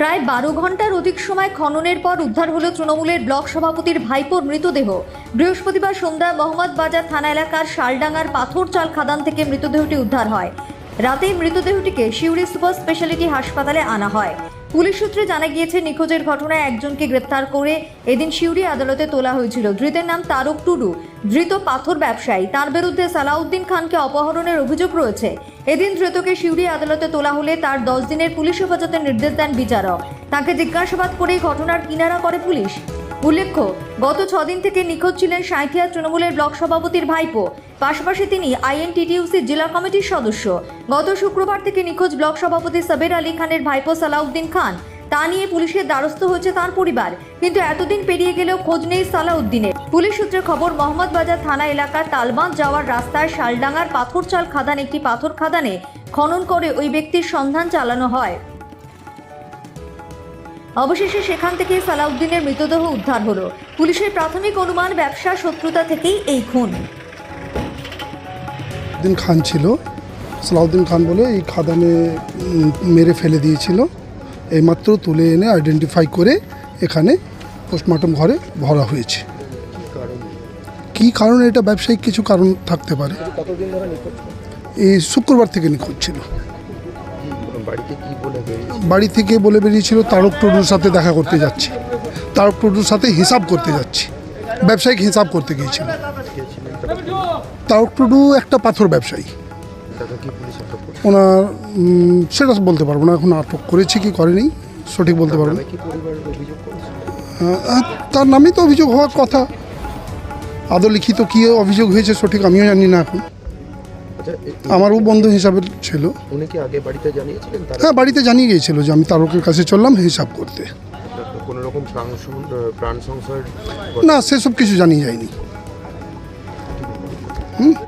প্রায় বারো ঘণ্টার অধিক সময় খননের পর উদ্ধার হল তৃণমূলের ব্লক সভাপতির ভাইপোর মৃতদেহ। বৃহস্পতিবার সন্ধ্যায় মোহাম্মদ বাজার থানা এলাকার শালডাঙ্গার পাথর চাল খাদান থেকে মৃতদেহটি উদ্ধার হয়। রাতেই মৃতদেহটিকে সিউড়ি সুপার স্পেশালিটি হাসপাতালে আনা হয়। পুলিশ সূত্রে জানা গিয়েছে, নিখোঁজের ঘটনায় একজনকে গ্রেপ্তার করে এদিন সিউড়ি আদালতে তোলা হয়েছিল। ধৃতের নাম তারক টুডু। ধৃত পাথর ব্যবসায়ী। তার বিরুদ্ধে সালাউদ্দিন খানকে অপহরণের অভিযোগ রয়েছে। এদিন ধৃতকে সিউড়ি আদালতে তোলা হলে তার দশ দিনের পুলিশ হেফাজতের নির্দেশ দেন বিচারক। তাকে জিজ্ঞাসাবাদ করেই ঘটনার কিনারা করে পুলিশ। উল্লেখ্য, গত ছদিন থেকে নিখোঁজ ছিলেন সাঁইথিয়া তৃণমূলের ব্লক সভাপতির ভাইপো। পাশাপাশি তিনি আইএনটিটিউসি জেলা কমিটির সদস্য। গত শুক্রবার থেকে নিখোঁজ ব্লক সভাপতি সাবের আলী খানের ভাইপো সালাউদ্দিন খান। তা নিয়ে পুলিশের দ্বারস্থ হয়েছে তার পরিবার। কিন্তু এতদিন পেরিয়ে গেলেও খোঁজ নেই সালাউদ্দিনের। পুলিশ সূত্রে খবর মোহাম্মদ বাজার থানা এলাকার তালবাঁধ যাওয়ার রাস্তায় শালডাঙ্গার পাথরচাল খাদান একটি পাথর খাদানে খনন করে ওই ব্যক্তির সন্ধান চালানো হয়। অবশেষে সেখান থেকে সালাউদ্দিনের মৃতদেহ উদ্ধার হলো। পুলিশের প্রাথমিক অনুমান ব্যবসা শত্রুতা থেকেই এই খুন। দিন খান ছিল। সালাউদ্দিন খান বলে এই খাদানে মেরে ফেলে দিয়েছিল। এইমাত্র তুলে এনে আইডেন্টিফাই করে এখানে পোস্টমর্টম ঘরে ভরা হয়েছে। কি কারণ এটা ব্যবসায়িক কিছু কারণ থাকতে পারে? কতদিন ধরে নিখোঁজ? এই শুক্রবার থেকে নিখোঁজ ছিল। কি বাড়ি থেকে বলে বেরিয়েছিল, তারক টুডুর সাথে দেখা করতে যাচ্ছে। তারক টুডুর সাথে হিসাব করতে যাচ্ছে। ব্যবসায়িক হিসাব করতে গিয়েছিল। কে তারক টুডু একটা পাথর ব্যবসায়ী। কি ওনার সেটা বলতে পারব না, এখন আটক করেছে কি করেনি, সঠিক বলতে পারব নামে কি তার নামেই তো অভিযোগ হওয়ার কথা। আদৌ লিখিত কী অভিযোগ হয়েছে সঠিক আমিও জানি না এখন। আমারও বন্ধু হিসাবে ছিল। উনি কি আগে বাড়িতে জানিয়েছিলেন হ্যাঁ বাড়িতে জানিয়ে গিয়েছিল যে আমি তারকের কাছে চললাম হিসাব করতে। কোনো রকম প্রাণ সংশয় না সেসব কিছু জানিয়ে যায়নি। হুম?